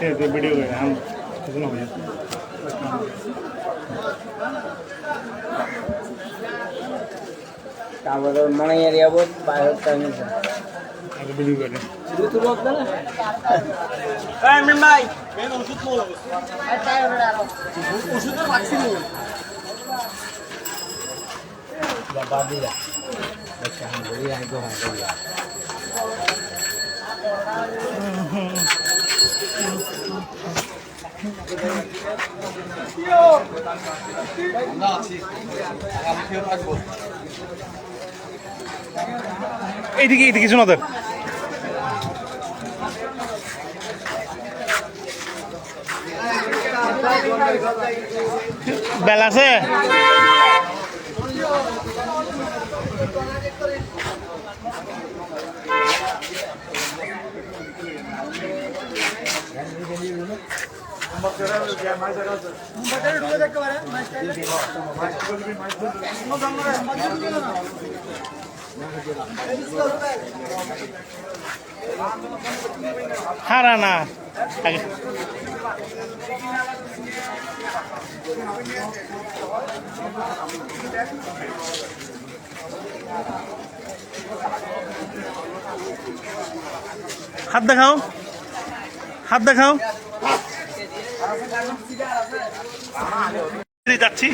ठीक है वीडियो गए हम कितना हो गया তারপরে মনাইয়ারি আবার বাইরে টাইম आगे वीडियो गए দ্রুত লোক না এই মিম ভাই বাদিরা আচ্ছা हम बढ़िया है तो हम আমরা আছি। আগামীতেও থাকব। এইদিকে এইদিকে বেলা আছে? Thank you. হারা না। হাত দেখাও। হাত দেখাও। যাচ্ছি।